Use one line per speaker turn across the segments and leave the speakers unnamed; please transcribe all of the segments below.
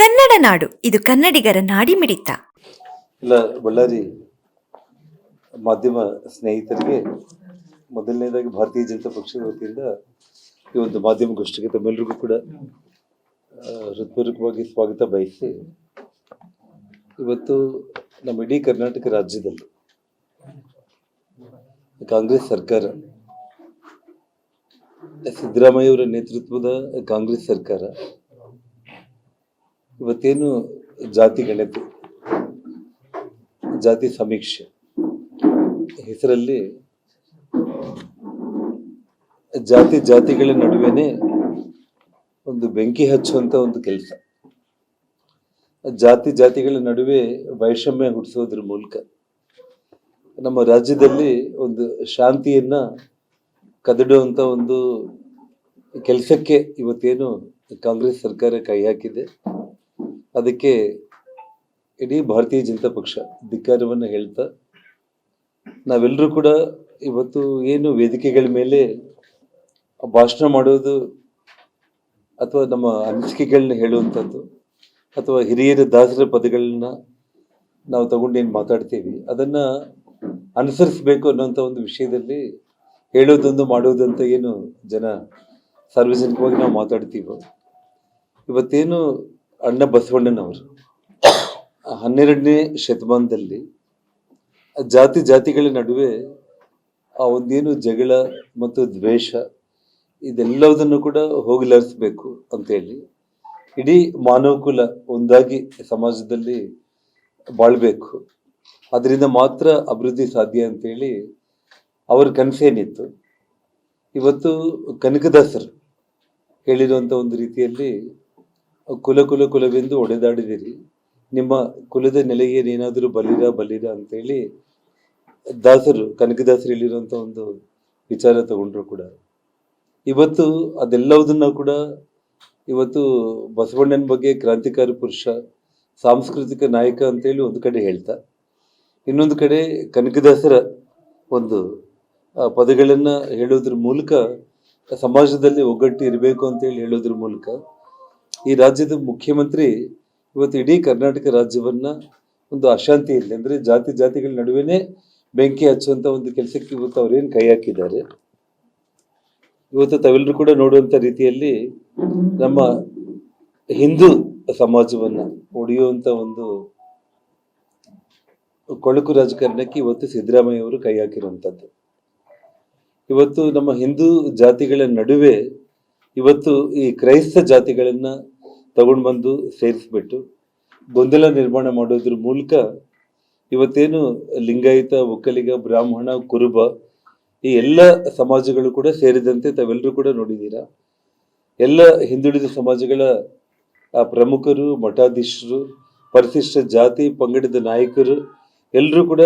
ಕನ್ನಡ ನಾಡು, ಇದು ಕನ್ನಡಿಗರ ನಾಡಿಮಿಡಿತ
ಇಲ್ಲ, ಬಳ್ಳಾರಿ ಮಾಧ್ಯಮ ಸ್ನೇಹಿತರಿಗೆ ಮೊದಲನೇದಾಗಿ ಭಾರತೀಯ ಜನತಾ ಪಕ್ಷದ ವತಿಯಿಂದ ಈ ಒಂದು ಮಾಧ್ಯಮ ಗೋಷ್ಠಿಗೆ ತಮ್ಮೆಲ್ಲರಿಗೂ ಕೂಡ ಹೃತ್ಪೂರ್ವಕವಾಗಿ ಸ್ವಾಗತ ಬಯಸಿ, ಇವತ್ತು ನಮ್ಮ ಇಡೀ ಕರ್ನಾಟಕ ರಾಜ್ಯದಲ್ಲಿ ಕಾಂಗ್ರೆಸ್ ಸರ್ಕಾರ, ಸಿದ್ದರಾಮಯ್ಯ ಅವರ ನೇತೃತ್ವದ ಕಾಂಗ್ರೆಸ್ ಸರ್ಕಾರ ಇವತ್ತೇನು ಜಾತಿ ಗಣತಿ, ಜಾತಿ ಸಮೀಕ್ಷೆ? ಹೆಸರಲ್ಲಿ ಜಾತಿ ಜಾತಿಗಳ ನಡುವೆನೆ ಒಂದು ಬೆಂಕಿ ಹಚ್ಚುವಂತ ಒಂದು ಕೆಲಸ. ಜಾತಿ ಜಾತಿಗಳ ನಡುವೆ ವೈಷಮ್ಯ ಹುಟ್ಟಿಸೋದ್ರ ಮೂಲಕ ನಮ್ಮ ರಾಜ್ಯದಲ್ಲಿ ಒಂದು ಶಾಂತಿಯನ್ನ ಕದಡುವಂತ ಒಂದು ಕೆಲಸಕ್ಕೆ ಇವತ್ತೇನು ಕಾಂಗ್ರೆಸ್ ಸರ್ಕಾರ ಕೈ ಹಾಕಿದೆ. ಅದಕ್ಕೆ ಇಡೀ ಭಾರತೀಯ ಜನತಾ ಪಕ್ಷ ಧಿಕ್ಕಾರವನ್ನು ಹೇಳ್ತಾ ನಾವೆಲ್ಲರೂ ಕೂಡ ಇವತ್ತು ಏನು ವೇದಿಕೆಗಳ ಮೇಲೆ ಭಾಷಣ ಮಾಡೋದು ಅಥವಾ ನಮ್ಮ ಅನಿಸಿಕೆಗಳನ್ನ ಹೇಳುವಂಥದ್ದು ಅಥವಾ ಹಿರಿಯರ ದಾಸರ ಪದಗಳನ್ನ ನಾವು ತಗೊಂಡು ಏನು ಮಾತಾಡ್ತೀವಿ, ಅದನ್ನು ಅನುಸರಿಸಬೇಕು ಅನ್ನೋಂಥ ಒಂದು ವಿಷಯದಲ್ಲಿ ಹೇಳೋದೊಂದು ಮಾಡೋದಂತ ಏನು ಜನ ಸಾರ್ವಜನಿಕವಾಗಿ ನಾವು ಮಾತಾಡ್ತೀವೋ, ಇವತ್ತೇನು ಅಣ್ಣ ಬಸವಣ್ಣನವರು. ಹನ್ನೆರಡನೇ ಶತಮಾನದಲ್ಲಿ ಜಾತಿ ಜಾತಿಗಳ ನಡುವೆ ಆ ಒಂದೇನು ಜಗಳ ಮತ್ತು ದ್ವೇಷ ಇದೆಲ್ಲವುದನ್ನು ಕೂಡ ಹೋಗಲಾರಿಸಬೇಕು ಅಂತೇಳಿ ಇಡೀ ಮಾನವ ಕುಲ ಒಂದಾಗಿ ಸಮಾಜದಲ್ಲಿ ಬಾಳ್ಬೇಕು. ಅದರಿಂದ ಮಾತ್ರ ಅಭಿವೃದ್ಧಿ ಸಾಧ್ಯ ಅಂತೇಳಿ ಅವ್ರ ಕನಸೇನಿತ್ತು ಇವತ್ತು ಕನಕದಾಸರು ಹೇಳಿರುವಂಥ ಒಂದು ರೀತಿಯಲ್ಲಿ ಕುಲ ಕುಲ ಕುಲವೆಂದು ಒಡೆದಾಡಿದಿರಿ. ನಿಮ್ಮ ಕುಲದ ನೆಲೆಗೆ ಏನಾದರೂ ಬಲಿರ ಬಲಿರ ಅಂತೇಳಿ ದಾಸರು ಕನಕದಾಸರು ಹೇಳಿರುವಂಥ ಒಂದು ವಿಚಾರ ತಗೊಂಡ್ರು ಕೂಡ. ಇವತ್ತು ಅದೆಲ್ಲವುದನ್ನ ಕೂಡ ಇವತ್ತು ಬಸವಣ್ಣನ ಬಗ್ಗೆ ಕ್ರಾಂತಿಕಾರಿ ಪುರುಷ, ಸಾಂಸ್ಕೃತಿಕ ನಾಯಕ ಅಂತೇಳಿ ಒಂದು ಕಡೆ ಹೇಳ್ತಾ, ಇನ್ನೊಂದು ಕಡೆ ಕನಕದಾಸರ ಒಂದು ಪದಗಳನ್ನ ಹೇಳೋದ್ರ ಮೂಲಕ ಸಮಾಜದಲ್ಲಿ ಒಗ್ಗಟ್ಟು ಇರಬೇಕು ಅಂತೇಳಿ ಹೇಳೋದ್ರ ಮೂಲಕ ಈ ರಾಜ್ಯದ ಮುಖ್ಯಮಂತ್ರಿ ಇವತ್ತು ಇಡೀ ಕರ್ನಾಟಕ ರಾಜ್ಯವನ್ನ ಒಂದು ಅಶಾಂತಿಯಲ್ಲಿ ಅಂದ್ರೆ ಜಾತಿ ಜಾತಿಗಳ ನಡುವೆನೆ ಬೆಂಕಿ ಹಚ್ಚುವಂತ ಒಂದು ಕೆಲಸಕ್ಕೆ ಇವತ್ತು ಅವ್ರೇನು ಕೈ ಹಾಕಿದ್ದಾರೆ. ಇವತ್ತು ತಾವೆಲ್ಲರೂ ಕೂಡ ನೋಡುವಂತ ರೀತಿಯಲ್ಲಿ ನಮ್ಮ ಹಿಂದೂ ಸಮಾಜವನ್ನ ಒಡೆಯುವಂತ ಒಂದು ಕೊಳಕು ರಾಜಕಾರಣಕ್ಕೆ ಇವತ್ತು ಸಿದ್ದರಾಮಯ್ಯ ಅವರು ಕೈ ಹಾಕಿರುವಂಥದ್ದು ಇವತ್ತು ನಮ್ಮ ಹಿಂದೂ ಜಾತಿಗಳ ನಡುವೆ ಇವತ್ತು ಈ ಕ್ರೈಸ್ತ ಜಾತಿಗಳನ್ನ ತಗೊಂಡು ಬಂದು ಸೇರಿಸ್ಬಿಟ್ಟು ಗೊಂದಲ ನಿರ್ಮಾಣ ಮಾಡೋದ್ರ ಮೂಲಕ ಇವತ್ತೇನು ಲಿಂಗಾಯತ, ಒಕ್ಕಲಿಗ, ಬ್ರಾಹ್ಮಣ, ಕುರುಬ ಈ ಎಲ್ಲ ಸಮಾಜಗಳು ಕೂಡ ಸೇರಿದಂತೆ ತಾವೆಲ್ಲರೂ ಕೂಡ ನೋಡಿದ್ದೀರಾ ಎಲ್ಲ ಹಿಂದುಳಿದ ಸಮಾಜಗಳ ಪ್ರಮುಖರು, ಮಠಾಧೀಶರು, ಪರಿಶಿಷ್ಟ ಜಾತಿ, ಪಂಗಡದ ನಾಯಕರು ಎಲ್ಲರೂ ಕೂಡ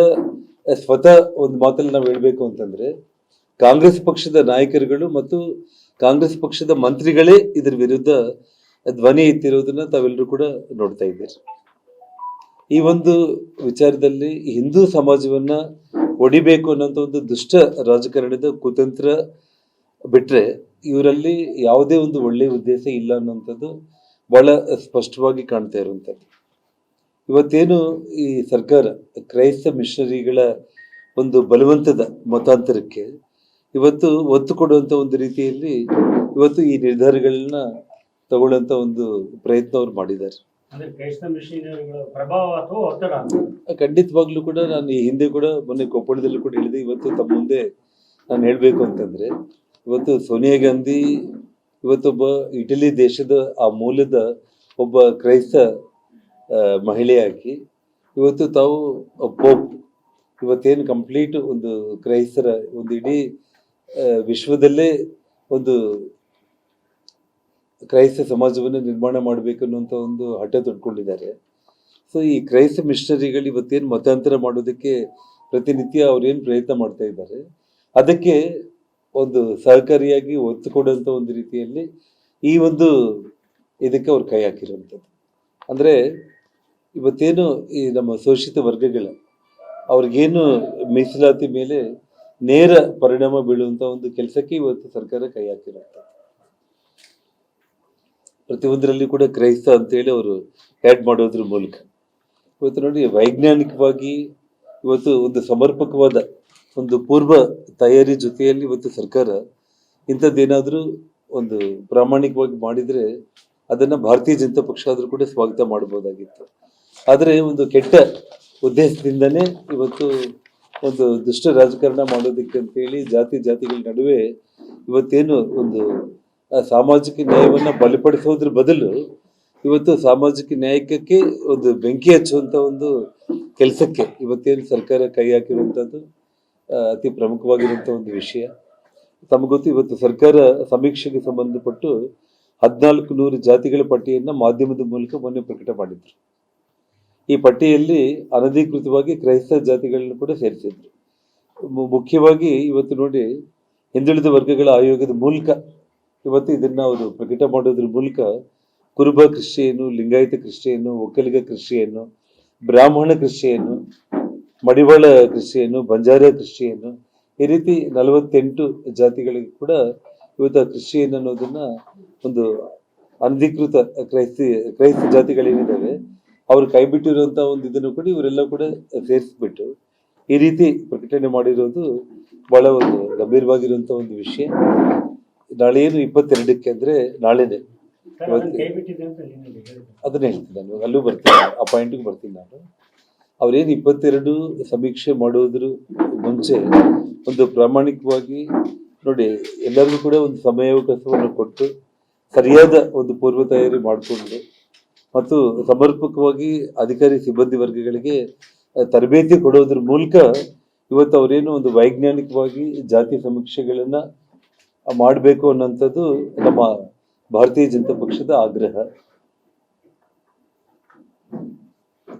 ಸ್ವತಃ ಒಂದು ಮಾತಲ್ಲಿ ನಾವು ಹೇಳಬೇಕು ಅಂತಂದ್ರೆ ಕಾಂಗ್ರೆಸ್ ಪಕ್ಷದ ನಾಯಕರುಗಳು ಮತ್ತು ಕಾಂಗ್ರೆಸ್ ಪಕ್ಷದ ಮಂತ್ರಿಗಳೇ ಇದ್ರ ವಿರುದ್ಧ ಧ್ವನಿ ಎತ್ತಿರೋದನ್ನ ತಾವೆಲ್ಲರೂ ಕೂಡ ನೋಡ್ತಾ ಇದ್ದೀರಿ. ಈ ಒಂದು ವಿಚಾರದಲ್ಲಿ ಹಿಂದೂ ಸಮಾಜವನ್ನ ಒಡಿಬೇಕು ಅನ್ನೋಂಥ ಒಂದು ದುಷ್ಟ ರಾಜಕಾರಣದ ಕುತಂತ್ರ ಬಿಟ್ರೆ ಇವರಲ್ಲಿ ಯಾವುದೇ ಒಂದು ಒಳ್ಳೆಯ ಉದ್ದೇಶ ಇಲ್ಲ ಅನ್ನೋಂಥದ್ದು ಬಹಳ ಸ್ಪಷ್ಟವಾಗಿ ಕಾಣ್ತಾ ಇರುವಂಥದ್ದು. ಇವತ್ತೇನು ಈ ಸರ್ಕಾರ ಕ್ರೈಸ್ತ ಮಿಷನರಿಗಳ ಒಂದು ಬಲವಂತದ ಮತಾಂತರಕ್ಕೆ ಇವತ್ತು ಒತ್ತು ಕೊಡುವಂತ ಒಂದು ರೀತಿಯಲ್ಲಿ ಇವತ್ತು ಈ ನಿರ್ಧಾರಗಳನ್ನ ತಗೊಳ್ಳುವಂತ ಒಂದು ಪ್ರಯತ್ನ ಅವ್ರು ಮಾಡಿದ್ದಾರೆ. ಖಂಡಿತವಾಗ್ಲೂ ಕೂಡ ನಾನು ಈ ಹಿಂದೆ ಕೂಡ ಮೊನ್ನೆ ಕೊಪ್ಪಳದಲ್ಲೂ ಕೂಡ ಹೇಳಿದೆ ಇವತ್ತು ತಮ್ಮ ಮುಂದೆ ನಾನು ಹೇಳ್ಬೇಕು ಅಂತಂದ್ರೆ ಇವತ್ತು ಸೋನಿಯಾ ಗಾಂಧಿ ಇವತ್ತೊಬ್ಬ ಇಟಲಿ ದೇಶದ ಆ ಮೂಲದ ಒಬ್ಬ ಕ್ರೈಸ್ತ ಮಹಿಳೆಯಾಗಿ ಇವತ್ತು ತಾವು ಪೋಪ್ ಇವತ್ತೇನು ಕಂಪ್ಲೀಟ್ ಒಂದು ಕ್ರೈಸ್ತರ ಒಂದು ಇಡೀ ವಿಶ್ವದಲ್ಲೇ ಒಂದು ಕ್ರೈಸ್ತ ಸಮಾಜವನ್ನು ನಿರ್ಮಾಣ ಮಾಡಬೇಕು ಅನ್ನುವಂಥ ಒಂದು ಹಠ ತೊಡ್ಕೊಂಡಿದ್ದಾರೆ. ಸೊ ಈ ಕ್ರೈಸ್ತ ಮಿಷನರಿಗಳು ಇವತ್ತೇನು ಮತಾಂತರ ಮಾಡೋದಕ್ಕೆ ಪ್ರತಿನಿತ್ಯ ಅವ್ರೇನು ಪ್ರಯತ್ನ ಮಾಡ್ತಾ ಇದ್ದಾರೆ. ಅದಕ್ಕೆ ಒಂದು ಸಹಕಾರಿಯಾಗಿ ಒತ್ತು ಕೊಡುವಂಥ ಒಂದು ರೀತಿಯಲ್ಲಿ ಈ ಒಂದು ಇದಕ್ಕೆ ಅವ್ರು ಕೈ ಹಾಕಿರುವಂಥದ್ದು. ಅಂದರೆ ಇವತ್ತೇನು ಈ ನಮ್ಮ ಶೋಷಿತ ವರ್ಗಗಳ ಅವ್ರಿಗೇನು ಮೀಸಲಾತಿ ಮೇಲೆ ನೇರ ಪರಿಣಾಮ ಬೀಳುವಂತ ಒಂದು ಕೆಲಸಕ್ಕೆ ಇವತ್ತು ಸರ್ಕಾರ ಕೈ ಹಾಕಿರುತ್ತೆ. ಪ್ರತಿಯೊಂದರಲ್ಲಿ ಕೂಡ ಕ್ರೈಸ್ತ ಅಂತೇಳಿ ಅವರು ಆ್ಯಡ್ ಮಾಡೋದ್ರ ಮೂಲಕ. ಇವತ್ತು ನೋಡಿ ವೈಜ್ಞಾನಿಕವಾಗಿ ಇವತ್ತು ಒಂದು ಸಮರ್ಪಕವಾದ ಒಂದು ಪೂರ್ವ ತಯಾರಿ ಜೊತೆಯಲ್ಲಿ ಇವತ್ತು ಸರ್ಕಾರ ಇಂಥದ್ದೇನಾದರೂ ಒಂದು ಪ್ರಾಮಾಣಿಕವಾಗಿ ಮಾಡಿದರೆ ಅದನ್ನು ಭಾರತೀಯ ಜನತಾ ಪಕ್ಷ ಆದರೂ ಕೂಡ ಸ್ವಾಗತ ಮಾಡ್ಬೋದಾಗಿತ್ತು ಆದರೆ ಒಂದು ಕೆಟ್ಟ ಉದ್ದೇಶದಿಂದನೇ ಇವತ್ತು ಒಂದು ದುಷ್ಟ ರಾಜಕಾರಣ ಮಾಡೋದಕ್ಕೆ ಅಂತೇಳಿ ಜಾತಿ ಜಾತಿಗಳ ನಡುವೆ ಇವತ್ತೇನು ಒಂದು ಸಾಮಾಜಿಕ ನ್ಯಾಯವನ್ನು ಬಲಪಡಿಸೋದ್ರ ಬದಲು ಇವತ್ತು ಸಾಮಾಜಿಕ ನ್ಯಾಯಕ್ಕೆ ಒಂದು ಬೆಂಕಿ ಹಚ್ಚುವಂತ ಒಂದು ಕೆಲಸಕ್ಕೆ ಇವತ್ತೇನು ಸರ್ಕಾರ ಕೈ ಹಾಕಿರುವಂಥದ್ದು ಅತಿ ಪ್ರಮುಖವಾಗಿರುವಂಥ ಒಂದು ವಿಷಯ. ತಮಗೊತ್ತು ಇವತ್ತು ಸರ್ಕಾರ ಸಮೀಕ್ಷೆಗೆ ಸಂಬಂಧಪಟ್ಟು ಹದಿನಾಲ್ಕು ನೂರು ಜಾತಿಗಳ ಪಟ್ಟಿಯನ್ನು ಮಾಧ್ಯಮದ ಮೂಲಕ ಮೊನ್ನೆ ಪ್ರಕಟ ಮಾಡಿದ್ರು. ಈ ಪಟ್ಟಿಯಲ್ಲಿ ಅನಧಿಕೃತವಾಗಿ ಕ್ರೈಸ್ತ ಜಾತಿಗಳನ್ನು ಕೂಡ ಸೇರಿಸಿದ್ರು. ಮುಖ್ಯವಾಗಿ ಇವತ್ತು ನೋಡಿ ಹಿಂದುಳಿದ ವರ್ಗಗಳ ಆಯೋಗದ ಮೂಲಕ ಇವತ್ತು ಇದನ್ನ ಅವರು ಪ್ರಕಟ ಮಾಡೋದ್ರ ಮೂಲಕ ಕುರುಬ ಕೃಷಿಯನ್ನು ಲಿಂಗಾಯತ ಕೃಷಿಯನ್ನು ಒಕ್ಕಲಿಗ ಕೃಷಿಯನ್ನು ಬ್ರಾಹ್ಮಣ ಕೃಷಿಯನ್ನು ಮಡಿವಾಳ ಕೃಷಿಯನ್ನು ಬಂಜಾರ ಕೃಷಿಯನ್ನು ಈ ರೀತಿ ನಲವತ್ತೆಂಟು ಜಾತಿಗಳಿಗೆ ಕೂಡ ಇವತ್ತು ಕೃಷಿಯನ್ನು ಅನ್ನೋದನ್ನ ಒಂದು ಅನಧಿಕೃತ ಕ್ರೈಸ್ತಿ, ಕ್ರೈಸ್ತ ಜಾತಿಗಳೇನಿದ್ದಾವೆ ಅವ್ರು ಕೈ ಬಿಟ್ಟಿರುವಂತ ಒಂದು ಇದನ್ನು ಕೂಡ ಇವರೆಲ್ಲ ಕೂಡ ಸೇರಿಸ್ಬಿಟ್ಟು ಈ ರೀತಿ ಪ್ರಕಟಣೆ ಮಾಡಿರೋದು ಬಹಳ ಒಂದು ಗಂಭೀರವಾಗಿರುವಂತ ಒಂದು ವಿಷಯ. ನಾಳೆ ಏನು ಇಪ್ಪತ್ತೆರಡಕ್ಕೆ ಅಂದ್ರೆ ನಾಳೆನೆ.
ಅದನ್ನ
ಹೇಳ್ತೀನಿ ನಾನು ಅಲ್ಲೂ ಬರ್ತೀನಿ ಆ ಪಾಯಿಂಟಿಗೆ ಬರ್ತೀನಿ ನಾನು. ಅವ್ರೇನು ಇಪ್ಪತ್ತೆರಡು ಸಮೀಕ್ಷೆ ಮಾಡೋದ್ರ ಮುಂಚೆ ಒಂದು ಪ್ರಾಮಾಣಿಕವಾಗಿ ನೋಡಿ ಎಲ್ಲರಿಗೂ ಕೂಡ ಒಂದು ಸಮಯಾವಕಾಶವನ್ನು ಕೊಟ್ಟು ಸರಿಯಾದ ಒಂದು ಪೂರ್ವ ತಯಾರಿ ಮಾಡಿಕೊಂಡು ಮತ್ತು ಸಮರ್ಪಕವಾಗಿ ಅಧಿಕಾರಿ ಸಿಬ್ಬಂದಿ ವರ್ಗಗಳಿಗೆ ತರಬೇತಿ ಕೊಡೋದ್ರ ಮೂಲಕ ಇವತ್ತು ಅವರೇನು ಒಂದು ವೈಜ್ಞಾನಿಕವಾಗಿ ಜಾತಿ ಸಮೀಕ್ಷೆಗಳನ್ನ ಮಾಡಬೇಕು ಅನ್ನೋಂಥದ್ದು ನಮ್ಮ ಭಾರತೀಯ ಜನತಾ ಪಕ್ಷದ ಆಗ್ರಹ.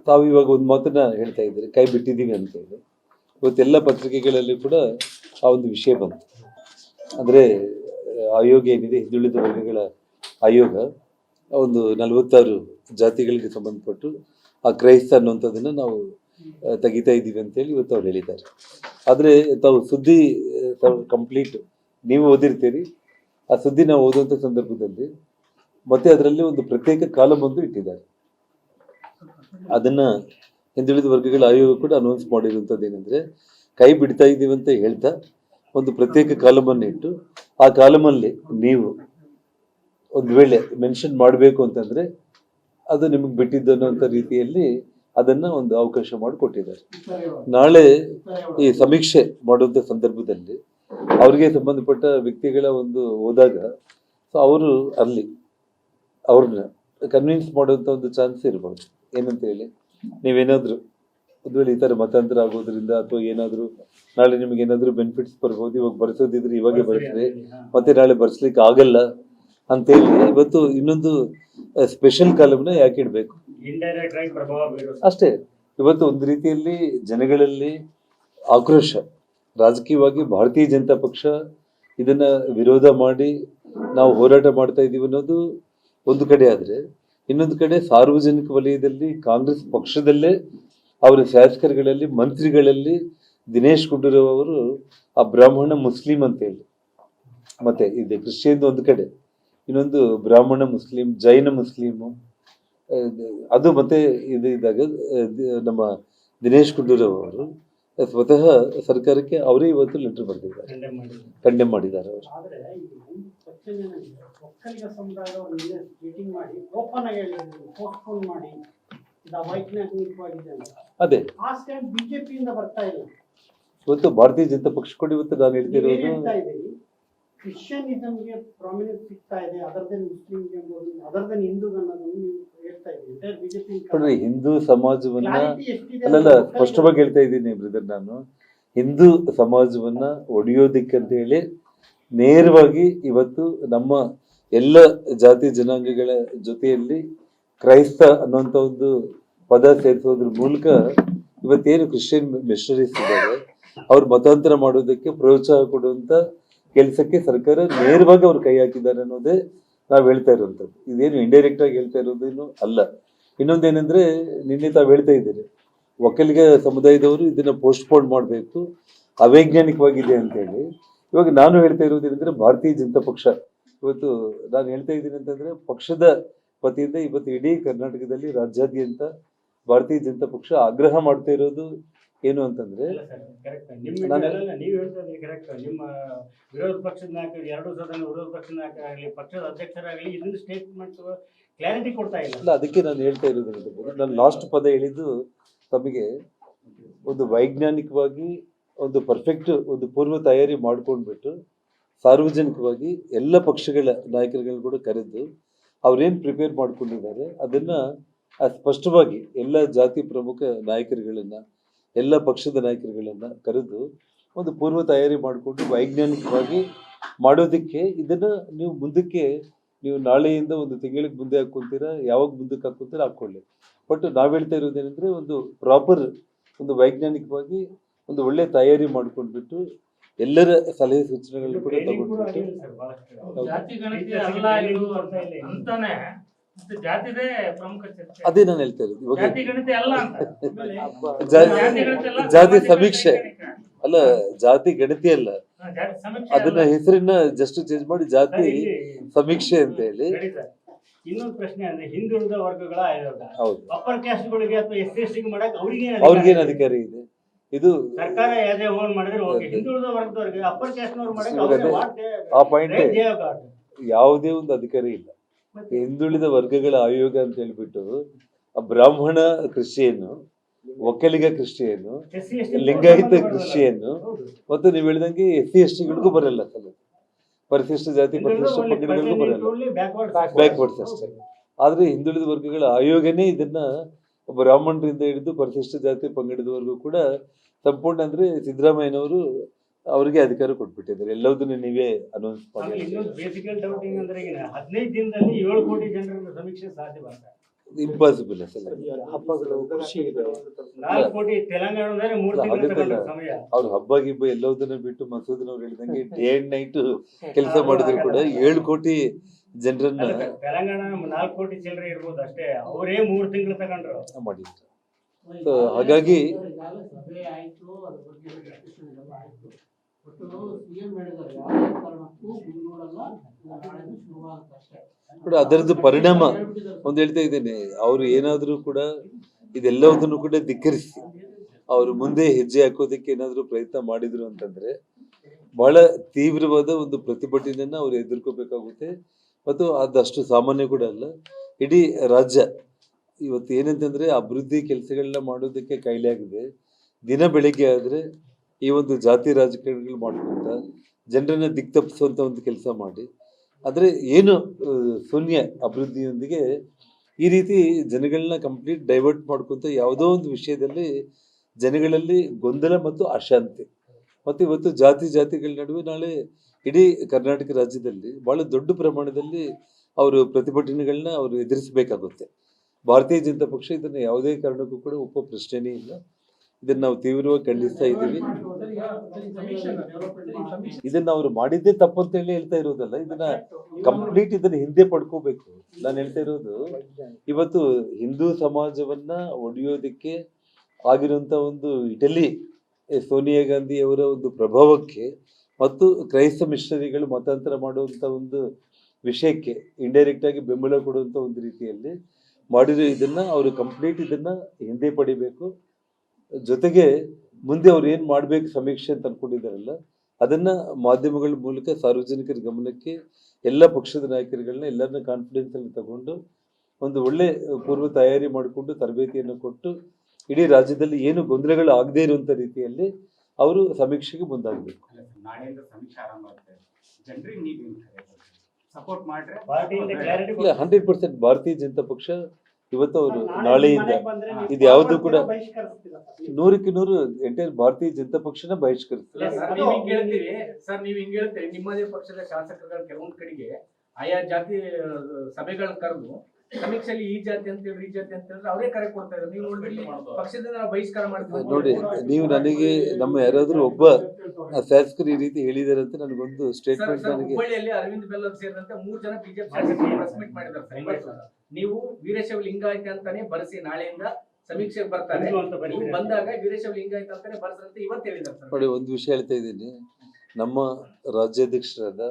ತಾವು ಒಂದು ಮಾತನ್ನ ಹೇಳ್ತಾ ಇದ್ದೀರಿ, ಕೈ ಬಿಟ್ಟಿದ್ದೀವಿ ಅಂತ ಹೇಳಿ. ಇವತ್ತೆಲ್ಲ ಪತ್ರಿಕೆಗಳಲ್ಲಿ ಕೂಡ ಆ ಒಂದು ವಿಷಯ ಬಂತು. ಅಂದ್ರೆ ಆಯೋಗ ಏನಿದೆ, ಹಿಂದುಳಿದ ವರ್ಗಗಳ ಆಯೋಗ. ಒಂದು ನಲವತ್ತಾರು ಜಾತಿಗಳಿಗೆ ಸಂಬಂಧಪಟ್ಟು ಆ ಕ್ರೈಸ್ತ ಅನ್ನುವಂಥದ್ದನ್ನು ನಾವು ತೆಗಿತಾ ಇದ್ದೀವಿ ಅಂತೇಳಿ ಇವತ್ತು ಅವ್ರು ಹೇಳಿದ್ದಾರೆ. ಆದರೆ ತಾವು ಸುದ್ದಿ ತಾವು ಕಂಪ್ಲೀಟ್ ನೀವು ಓದಿರ್ತೀರಿ. ಆ ಸುದ್ದಿ ನಾವು ಓದುವಂಥ ಸಂದರ್ಭದಲ್ಲಿ ಮತ್ತೆ ಅದರಲ್ಲಿ ಒಂದು ಪ್ರತ್ಯೇಕ ಕಾಲಮ್ ಒಂದು ಇಟ್ಟಿದ್ದಾರೆ. ಅದನ್ನ ಹಿಂದುಳಿದ ವರ್ಗಗಳ ಆಯೋಗ ಕೂಡ ಅನೌನ್ಸ್ ಮಾಡಿರುವಂಥದ್ದು ಏನಂದ್ರೆ, ಕೈ ಬಿಡ್ತಾ ಇದ್ದೀವಿ ಅಂತ ಹೇಳ್ತಾ ಒಂದು ಪ್ರತ್ಯೇಕ ಕಾಲಮನ್ನು ಇಟ್ಟು ಆ ಕಾಲಮಲ್ಲಿ ನೀವು ಒಂದು ವೇಳೆ ಮೆನ್ಷನ್ ಮಾಡಬೇಕು ಅಂತಂದ್ರೆ ಅದು ನಿಮಗೆ ಬಿಟ್ಟಿದ್ದು ಅನ್ನೋಂಥ ರೀತಿಯಲ್ಲಿ ಅದನ್ನ ಒಂದು ಅವಕಾಶ ಮಾಡಿಕೊಟ್ಟಿದ್ದಾರೆ. ನಾಳೆ ಈ ಸಮೀಕ್ಷೆ ಮಾಡುವಂಥ ಸಂದರ್ಭದಲ್ಲಿ ಅವರಿಗೆ ಸಂಬಂಧಪಟ್ಟ ವ್ಯಕ್ತಿಗಳ ಒಂದು ಹೋದಾಗ ಸೊ ಅವರು ಅಲ್ಲಿ ಅವ್ರನ್ನ ಕನ್ವಿನ್ಸ್ ಮಾಡುವಂಥ ಒಂದು ಚಾನ್ಸ್ ಇರ್ಬೋದು. ಏನಂತ ಹೇಳಿ ನೀವೇನಾದರೂ ಒಂದು ವೇಳೆ ಈ ಥರ ಮತಾಂತರ ಆಗೋದ್ರಿಂದ ಅಥವಾ ಏನಾದರೂ ನಾಳೆ ನಿಮಗೆ ಏನಾದರೂ ಬೆನಿಫಿಟ್ಸ್ ಬರ್ಬೋದು ಇವಾಗ ಬರ್ಸೋದಿದ್ರೆ ಇವಾಗೇ ಬರ್ತದೆ ಮತ್ತೆ ನಾಳೆ ಬರ್ಸ್ಲಿಕ್ಕೆ ಆಗಲ್ಲ ಅಂತೇಳಿ ಇವತ್ತು ಇನ್ನೊಂದು ಸ್ಪೆಷಲ್ ಕಾಲಮ್ನ ಯಾಕೆ ಇಡಬೇಕು? ಅಷ್ಟೇ ಇವತ್ತು ಒಂದು ರೀತಿಯಲ್ಲಿ ಜನಗಳಲ್ಲಿ ಆಕ್ರೋಶ. ರಾಜಕೀಯವಾಗಿ ಭಾರತೀಯ ಜನತಾ ಪಕ್ಷ ಇದನ್ನ ವಿರೋಧ ಮಾಡಿ ನಾವು ಹೋರಾಟ ಮಾಡ್ತಾ ಇದೀವಿ ಅನ್ನೋದು ಒಂದು ಕಡೆ ಆದ್ರೆ ಇನ್ನೊಂದು ಕಡೆ ಸಾರ್ವಜನಿಕ ವಲಯದಲ್ಲಿ ಕಾಂಗ್ರೆಸ್ ಪಕ್ಷದಲ್ಲೇ ಅವರ ಶಾಸಕರುಗಳಲ್ಲಿ ಮಂತ್ರಿಗಳಲ್ಲಿ ದಿನೇಶ್ ಗುಂಡೂರಾವ್ ಅವರು ಆ ಬ್ರಾಹ್ಮಣ ಮುಸ್ಲಿಂ ಅಂತ ಹೇಳಿ ಮತ್ತೆ ಇದೆ ಕ್ರಿಶ್ಚಿಯನ್ ಒಂದು ಕಡೆ. ಇನ್ನೊಂದು ಬ್ರಾಹ್ಮಣ ಮುಸ್ಲಿಂ ಜೈನ ಮುಸ್ಲಿಮು ಅದು ಮತ್ತೆ ಇದು ಇದ್ದಾಗ ನಮ್ಮ ದಿನೇಶ್ ಗುಂಡೂರಾವ್ ಅವರು ಸ್ವತಃ ಸರ್ಕಾರಕ್ಕೆ ಅವರೇ ಇವತ್ತು ಲೆಟರ್ ಬರೆದಿದ್ದಾರೆ.
ಕಂಡೆಮ್
ಮಾಡಿದ್ದಾರೆ. ಅವರು. ಅದೇ. ಇವತ್ತು ಭಾರತೀಯ ಜನತಾ ಪಕ್ಷ ಕೂಡ ಇವತ್ತು ನಾನು ಹೇಳ್ತಿರೋದು
ಕ್ರಿಶ್ಚಿಯನಿಸಮ್ಗೆ ಪ್ರಾಮಿನೆನ್ಸ್ ಸಿಗ್ತಾ ಇದೆ ಅದರ್ ದೆನ್ ಮುಸ್ಲಿಂ ಎಂಬುದು ಅದರ್ ದೆನ್ ಹಿಂದೂ ಅನ್ನೋದನ್ನು ನೀವು ಹೇಳ್ತಾ ಇದ್ದೀರಿ. ಬಿಜೆಪಿ
ನೋಡ್ರಿ ಹಿಂದೂ ಸಮಾಜವನ್ನ
ಅಲ್ಲ
ಅಲ್ಲಲ್ಲ ಸ್ಪಷ್ಟವಾಗಿ ಹೇಳ್ತಾ ಇದ್ದೀನಿ ಬ್ರದರ್ ನಾನು. ಹಿಂದೂ ಸಮಾಜವನ್ನ ಒಡೆಯೋದಿಕ್ಕೆ ಅಂತ ಹೇಳಿ ನೇರವಾಗಿ ಇವತ್ತು ನಮ್ಮ ಎಲ್ಲ ಜಾತಿ ಜನಾಂಗಗಳ ಜೊತೆಯಲ್ಲಿ ಕ್ರೈಸ್ತ ಅನ್ನುವಂತ ಒಂದು ಪದ ಸೇರಿಸೋದ್ರ ಮೂಲಕ ಇವತ್ತೇನು ಕ್ರಿಶ್ಚಿಯನ್ ಮಿಷನರೀಸ್ ಇದ್ದಾರೆ ಅವ್ರು ಮತಾಂತರ ಮಾಡೋದಕ್ಕೆ ಪ್ರೋತ್ಸಾಹ ಕೊಡುವಂತ ಕೆಲಸಕ್ಕೆ ಸರ್ಕಾರ ನೇರವಾಗಿ ಅವ್ರು ಕೈ ಹಾಕಿದ್ದಾರೆ ಅನ್ನೋದೇ ನಾವು ಹೇಳ್ತಾ ಇರುವಂಥದ್ದು. ಇದೇನು ಇಂಡೈರೆಕ್ಟ್ ಆಗಿ ಹೇಳ್ತಾ ಇರೋದೇನು ಅಲ್ಲ. ಇನ್ನೊಂದೇನೆಂದ್ರೆ ನಿನ್ನೆ ತಾವು ಹೇಳ್ತಾ ಇದ್ದೀರಿ. ಒಕ್ಕಲಿಗ ಸಮುದಾಯದವರು ಇದನ್ನ ಪೋಸ್ಟ್ಪೋನ್ ಮಾಡಬೇಕು, ಅವೈಜ್ಞಾನಿಕವಾಗಿದೆ ಅಂತ ಹೇಳಿ. ಇವಾಗ ನಾನು ಹೇಳ್ತಾ ಇರೋದೇನೆಂದ್ರೆ ಭಾರತೀಯ ಜನತಾ ಪಕ್ಷ. ಇವತ್ತು ನಾನು ಹೇಳ್ತಾ ಇದ್ದೀನಿ ಅಂತಂದ್ರೆ ಪಕ್ಷದ ವತಿಯಿಂದ ಇವತ್ತು ಇಡೀ ಕರ್ನಾಟಕದಲ್ಲಿ ರಾಜ್ಯಾದ್ಯಂತ ಭಾರತೀಯ ಜನತಾ ಪಕ್ಷ ಆಗ್ರಹ ಮಾಡ್ತಾ ಇರೋದು ಏನು ಅಂತಂದ್ರೆ
ಕರೆಕ್ಟ್ ನಿಮ್ಮ ನೀವು ಹೇಳ್ತಾ ಕರೆಕ್ಟ್ ನಿಮ್ಮ ವಿರೋಧ ಪಕ್ಷದ ನಾಯಕರು ಎರಡು ಸದನ ವಿರೋಧ ಪಕ್ಷದ ನಾಯಕರಾಗಲಿ ಪಕ್ಷದ ಅಧ್ಯಕ್ಷರಾಗಲಿ ಇದನ್ನ ಸ್ಟೇಟ್ಮೆಂಟ್ ಕ್ಲಾರಿಟಿ ಕೊಡ್ತಾ ಇಲ್ಲ.
ಅಲ್ಲ ಅದಕ್ಕೆ ನಾನು ಹೇಳ್ತಾ ಇರೋದು ನಾನು ಲಾಸ್ಟ್ ಪದ ಹೇಳಿದ್ದು ತಮಗೆ ಒಂದು ವೈಜ್ಞಾನಿಕವಾಗಿ ಒಂದು ಪರ್ಫೆಕ್ಟ್ ಒಂದು ಪೂರ್ವ ತಯಾರಿ ಮಾಡ್ಕೊಂಡ್ಬಿಟ್ಟು ಸಾರ್ವಜನಿಕವಾಗಿ ಎಲ್ಲ ಪಕ್ಷಗಳ ನಾಯಕರುಗಳನ್ನ ಕೂಡ ಕರೆದು ಅವ್ರೇನು ಪ್ರಿಪೇರ್ ಮಾಡ್ಕೊಂಡಿದ್ದಾರೆ ಅದನ್ನ ಸ್ಪಷ್ಟವಾಗಿ ಎಲ್ಲ ಜಾತಿ ಪ್ರಮುಖ ನಾಯಕರುಗಳನ್ನ ಎಲ್ಲ ಪಕ್ಷದ ನಾಯಕರುಗಳನ್ನು ಕರೆದು ಒಂದು ಪೂರ್ವ ತಯಾರಿ ಮಾಡಿಕೊಂಡು ವೈಜ್ಞಾನಿಕವಾಗಿ ಮಾಡೋದಕ್ಕೆ ಇದನ್ನ ನೀವು ಮುಂದಕ್ಕೆ ನೀವು ನಾಳೆಯಿಂದ ಒಂದು ತಿಂಗಳಿಗೆ ಮುಂದೆ ಹಾಕ್ಕೊಂತೀರಾ ಯಾವಾಗ ಮುಂದಕ್ಕೆ ಹಾಕ್ಕೊಂತೀರಾ ಹಾಕೊಳ್ಳಿ ಬಟ್ ನಾವು ಹೇಳ್ತಾ ಇರೋದೇನೆಂದರೆ ಒಂದು ಪ್ರಾಪರ್ ಒಂದು ವೈಜ್ಞಾನಿಕವಾಗಿ ಒಂದು ಒಳ್ಳೆ ತಯಾರಿ ಮಾಡ್ಕೊಂಡ್ಬಿಟ್ಟು ಎಲ್ಲರ ಸಲಹೆ ಸೂಚನೆಗಳನ್ನು ಕೂಡ ತಗೊಂಡ್ಬಿಟ್ಟು
ಜಾತಿದೇ ಪ್ರಮುಖ ಚರ್ಚೆ.
ಅದೇ ನಾನು ಹೇಳ್ತಾ ಇರೋದು ಇವಾಗ
ಜಾತಿ ಗಣತಿ ಅಲ್ಲ ಅಂತ. ಜಾತಿ ಗಣತಿ ಅಲ್ಲ,
ಜಾತಿ ಸಮೀಕ್ಷೆ. ಅಲ್ಲ ಜಾತಿ ಗಣತಿ ಅಲ್ಲ.
ಜಾತಿ ಸಮೀಕ್ಷೆ
ಅದನ್ನ ಹೆಸರಿನ ಜಸ್ಟ್ ಚೇಂಜ್ ಮಾಡಿ ಜಾತಿ ಸಮೀಕ್ಷೆ ಅಂತ ಹೇಳಿ.
ಇನ್ನೊಂದು ಪ್ರಶ್ನೆ ಅಂದ್ರೆ ಹಿಂದುಳಿದ ವರ್ಗಗಳ ಆಯೋಗ.
ಹೌದು.
ಅಪ್ಪರ್ ಕ್ಯಾಸ್ಟ್ಗಳಿಗೆ ಅಥವಾ ಎಸ್ ಸಿ ಎಸ್ ಮಾಡಕ್ ಅವ್ರಿಗೆ
ಅವ್ರಿಗೇನ್ ಅಧಿಕಾರ ಇದೆ? ಇದು?
ಸರ್ಕಾರ ಯಾವ್ದೇ ಮಾಡಿದ್ರೆ ಓಕೆ ಹಿಂದುಳಿದ ವರ್ಗದವ್ರಿಗೆ ಅಪ್ಪರ್ ಕ್ಯಾಸ್ಟ್ನವ್ರು ಮಾಡಕ್
ಆ ಪಾಯಿಂಟ್. ಯಾವುದೇ ಒಂದು ಅಧಿಕಾರಿ ಇಲ್ಲ. ಹಿಂದುಳಿದ ವರ್ಗಗಳ ಆಯೋಗ ಅಂತ ಹೇಳ್ಬಿಟ್ಟು ಬ್ರಾಹ್ಮಣ ಕೃಷಿಯನ್ನು, ಒಕ್ಕಲಿಗ
ಕೃಷಿಯನ್ನು,
ಲಿಂಗಾಯಿತ
ಕೃಷಿಯನ್ನು,
ಮತ್ತು ನೀವು ಹೇಳಿದಂಗೆ ಎಸ್ ಸಿ ಎಸ್ ಟಿಗಳಿಗೂ ಬರಲ್ಲ ಪರಿಶಿಷ್ಟ ಜಾತಿ ಪರಿಶಿಷ್ಟ ಪಂಗಡಗಳಿಗೂ ಬರಲ್ಲ. ಬ್ಯಾಕ್ವರ್ಡ್ಸ್ ಅಷ್ಟೇ. ಆದ್ರೆ ಹಿಂದುಳಿದ ವರ್ಗಗಳ ಆಯೋಗನೇ ಇದನ್ನ ಬ್ರಾಹ್ಮಣರಿಂದ ಹಿಡಿದು ಪರಿಶಿಷ್ಟ ಜಾತಿ, ಪಂಗಡದವರೆಗೂ ಕೂಡ ಸಂಪೂರ್ಣ ಅಂದ್ರೆ ಸಿದ್ದರಾಮಯ್ಯನವರು ಅವರಿಗೆ ಅಧಿಕಾರ ಕೊಟ್ಬಿಟ್ಟಿದ್ದಾರೆ. ಎಲ್ಲದನ್ನ ನೀವೇ ಅನೌನ್ಸ್ ಮಾಡಿ.
ಇನ್ನೊಂದು ಬೇಸಿಕಲ್ ಡೌಟಿಂಗ್ ಅಂದ್ರೆ ಈಗ ಹದಿನೈದು ದಿನದಲ್ಲಿ ಏಳು ಕೋಟಿ ಜನರನ್ನು ಸಮೀಕ್ಷೆ ಸಾಧ್ಯ
ಇಂಪಾಸಿಬಲ್
ಅವ್ರ
ಅವ್ರು ಹಬ್ಬ ಗಿಬ್ಬ ಎಲ್ಲದನ್ನ ಬಿಟ್ಟು ಮಸೂದನವ್ರು ಹೇಳಿದಂಗೆ ಡೇ ಅಂಡ್ ನೈಟ್ ಕೆಲಸ ಮಾಡಿದ್ರು ಕೂಡ ಏಳು ಕೋಟಿ ಜನರನ್ನ
ತೆಲಂಗಾಣ ನಾಲ್ಕು ಕೋಟಿ ಚಿಲ್ಲರೆ ಇರ್ಬೋದು ಅಷ್ಟೇ. ಅವರೇ ಮೂರು ತಿಂಗಳು ತಗೊಂಡ್ರು.
ಮಾಡಿದ್ರು. So, ಹಾಗಾಗಿ ಅದರದ್ದು ಪರಿಣಾಮ. ಒಂದು ಹೇಳ್ತಾ ಇದ್ದೇನೆ ಅವರು ಏನಾದರೂ ಕೂಡ ಇದೆಲ್ಲವುದನ್ನು ಕೂಡ ಧಿಕ್ಕರಿಸಿ ಅವರು ಮುಂದೆ ಹೆಜ್ಜೆ ಹಾಕೋದಕ್ಕೆ ಏನಾದರೂ ಪ್ರಯತ್ನ ಮಾಡಿದ್ರು ಅಂತಂದ್ರೆ ಬಹಳ ತೀವ್ರವಾದ ಒಂದು ಪ್ರತಿಭಟನೆಯನ್ನ ಅವ್ರು ಎದುರ್ಕೋಬೇಕಾಗುತ್ತೆ ಮತ್ತು ಅದಷ್ಟು ಸಾಮಾನ್ಯ ಕೂಡ ಅಲ್ಲ ಇಡೀ ರಾಜ್ಯ ಇವತ್ತು ಏನಂತಂದ್ರೆ ಅಭಿವೃದ್ಧಿ ಕೆಲಸಗಳನ್ನ ಮಾಡೋದಕ್ಕೆ ಕೈಲಿ ಆಗಿದೆ. ದಿನ ಬೆಳಿಗ್ಗೆ ಆದ್ರೆ ಈ ಒಂದು ಜಾತಿ ರಾಜಕಾರಣಿಗಳು ಮಾಡ್ಕೊಂತ ಜನರನ್ನ ದಿಕ್ತಪ್ಪಿಸುವಂತ ಒಂದು ಕೆಲಸ ಮಾಡಿ. ಆದ್ರೆ ಏನು ಶೂನ್ಯ ಅಭಿವೃದ್ಧಿಯೊಂದಿಗೆ ಈ ರೀತಿ ಜನಗಳನ್ನ ಕಂಪ್ಲೀಟ್ ಡೈವರ್ಟ್ ಮಾಡ್ಕೊಂತ ಯಾವುದೋ ಒಂದು ವಿಷಯದಲ್ಲಿ ಜನಗಳಲ್ಲಿ ಗೊಂದಲ ಮತ್ತು ಅಶಾಂತಿ. ಮತ್ತು ಇವತ್ತು ಜಾತಿ ಜಾತಿಗಳ ನಡುವೆ ನಾಳೆ ಇಡೀ ಕರ್ನಾಟಕ ರಾಜ್ಯದಲ್ಲಿ ಬಹಳ ದೊಡ್ಡ ಪ್ರಮಾಣದಲ್ಲಿ ಅವರು ಪ್ರತಿಭಟನೆಗಳನ್ನ ಅವರು ಎದುರಿಸಬೇಕಾಗುತ್ತೆ. ಭಾರತೀಯ ಜನತಾ ಪಕ್ಷ ಇದನ್ನ ಯಾವುದೇ ಕಾರಣಕ್ಕೂ ಕೂಡ ಒಪ್ಪ ಪ್ರಶ್ನೆನೇ ಇಲ್ಲ. ಇದನ್ನ ನಾವು ತೀವ್ರವಾಗಿ ಖಂಡಿಸ್ತಾ ಇದ್ದೀವಿ. ಇದನ್ನ ಅವರು ಮಾಡಿದ್ದೇ ತಪ್ಪು ಅಂತ ಹೇಳಿ ಹೇಳ್ತಾ ಇರೋದಲ್ಲ, ಇದನ್ನ ಕಂಪ್ಲೀಟ್ ಇದನ್ನ ಹಿಂದೆ ಪಡ್ಕೋಬೇಕು. ನಾನು ಹೇಳ್ತಾ ಇರೋದು, ಇವತ್ತು ಹಿಂದೂ ಸಮಾಜವನ್ನ ಒಡೆಯೋದಕ್ಕೆ ಆಗಿರುವಂತ ಒಂದು ಇಟಲಿ ಸೋನಿಯಾ ಗಾಂಧಿ ಅವರ ಒಂದು ಪ್ರಭಾವಕ್ಕೆ ಮತ್ತು ಕ್ರೈಸ್ತ ಮಿಷನರಿಗಳು ಮತಾಂತರ ಮಾಡುವಂತ ಒಂದು ವಿಷಯಕ್ಕೆ ಇಂಡೈರೆಕ್ಟ್ ಆಗಿ ಬೆಂಬಲ ಕೊಡುವಂತ ಒಂದು ರೀತಿಯಲ್ಲಿ ಮಾಡಿರೋ ಇದನ್ನ ಅವರು ಕಂಪ್ಲೀಟ್ ಇದನ್ನ ಹಿಂದೆ ಪಡಿಬೇಕು. ಜೊತೆಗೆ ಮುಂದೆ ಅವ್ರು ಏನ್ ಮಾಡ್ಬೇಕು ಸಮೀಕ್ಷೆ ಅಂತ ಅನ್ಕೊಂಡಿದ್ದಾರಲ್ಲ ಅದನ್ನ ಮಾಧ್ಯಮಗಳ ಮೂಲಕ ಸಾರ್ವಜನಿಕರ ಗಮನಕ್ಕೆ ಎಲ್ಲ ಪಕ್ಷದ ನಾಯಕರುಗಳನ್ನ ಎಲ್ಲರನ್ನ ಕಾನ್ಫಿಡೆನ್ಸ್ ಅಲ್ಲಿ ತಗೊಂಡು ಒಂದು ಒಳ್ಳೆ ಪೂರ್ವ ತಯಾರಿ ಮಾಡಿಕೊಂಡು ತರಬೇತಿಯನ್ನು ಕೊಟ್ಟು ಇಡೀ ರಾಜ್ಯದಲ್ಲಿ ಏನು ಗೊಂದಲಗಳು ಆಗದೇ ಇರುವಂತ ರೀತಿಯಲ್ಲಿ ಅವರು ಸಮೀಕ್ಷೆಗೆ ಮುಂದಾಗಬೇಕು.
ಅಲ್ಲ ಸಮೀಕ್ಷೆ ಆರಂಭ ಆಗುತ್ತೆ. ಜನರಿಗೆ ನೀವು ಸಪೋರ್ಟ್ ಮಾಡ್ರೆ
ಪಾರ್ಟಿಯಿಂದ ಕ್ಲಾರಿಟಿ
ಇಲ್ಲ ಹಂಡ್ರೆಡ್ ಪರ್ಸೆಂಟ್ ಭಾರತೀಯ ಜನತಾ ಪಕ್ಷ ಇವತ್ತು ಅವರು
ನಾಳೆ
ನಾಳೆಯಿಂದ ಇದು ಯಾವ್ದು ಕೂಡ-? ನೂರಕ್ಕೆ ನೂರು ಎಂಟೈರ್ ಭಾರತೀಯ ಜನತಾ ಪಕ್ಷನ ಬಹಿಷ್ಕರಿಸ್ತಾರೆ.
ಸರ್ ನೀವು ಹಿಂಗ್ ಹೇಳ್ತೀರಿ. ಸರ್ ನೀವು ಹಿಂಗ್ ಹೇಳ್ತೀರಿ. ನಿಮ್ಮದೇ ಪಕ್ಷದ ಶಾಸಕರ ಕೆಲವೊಂದ್ ಕಡೆಗೆ ಆಯಾ ಜಾತಿ ಸಭೆಗಳನ್ನ ಕರೆದು ಸಮೀಕ್ಷೆಯಲ್ಲಿ ಈ ಜಾತಿ ಅಂತ ಹೇಳಿ ಈ ಜಾತಿ ಅಂತ ಹೇಳಿದ್ರೆ ಅವರೇ ಕರೆ ಕೊಡ್ತಾ ಇದ್ದಾರೆ ನೀವು ನೋಡಿದ್ರೆ ಪಕ್ಷದಿಂದ ನಾವು ಬಹಿಷ್ಕಾರ ಮಾಡ್ತೀವಿ.
ನೋಡಿ ನೀವು ನನಗೆ ನಮ್ಮ ಯಾರಾದ್ರೂ ಒಬ್ಬ ಶಾಸಕರು ಈ ರೀತಿ ಹೇಳಿದ್ದಾರೆ ಅಂತ ನನಗೊಂದು ಸ್ಟೇಟ್ಮೆಂಟ್ ನನಗೆ
ಹುಬ್ಬಳ್ಳಿಯಲ್ಲಿ ಅರವಿಂದ್ ಬೆಲ್ಲದ್ ಸೇರಿದಂತೆ ಮೂರ್ ಜನ ಬಿಜೆಪಿ ಶಾಸಕರು ಪ್ರೆಸ್ ಮೀಟ್ ಮಾಡಿದ್ದಾರೆ ಸರ್. ನೀವು ವೀರಶೈವ ಲಿಂಗಾಯತ ಅಂತಾನೆ ಬರೆಸಿ ನಾಳೆಯಿಂದ ಸಮೀಕ್ಷೆಗೆ ಬರ್ತಾರೆ. ಬಂದಾಗ ವೀರಶೈವ ಲಿಂಗಾಯತ ಅಂತಾನೆ ಬರ್ಸಂತ ಇವತ್ತು ಹೇಳಿದ್ದಾರೆ ಸರ್.
ನೋಡಿ ಒಂದು ವಿಷಯ ಹೇಳ್ತಾ ಇದ್ದೀನಿ. ನಮ್ಮ ರಾಜ್ಯಾಧ್ಯಕ್ಷರಾದ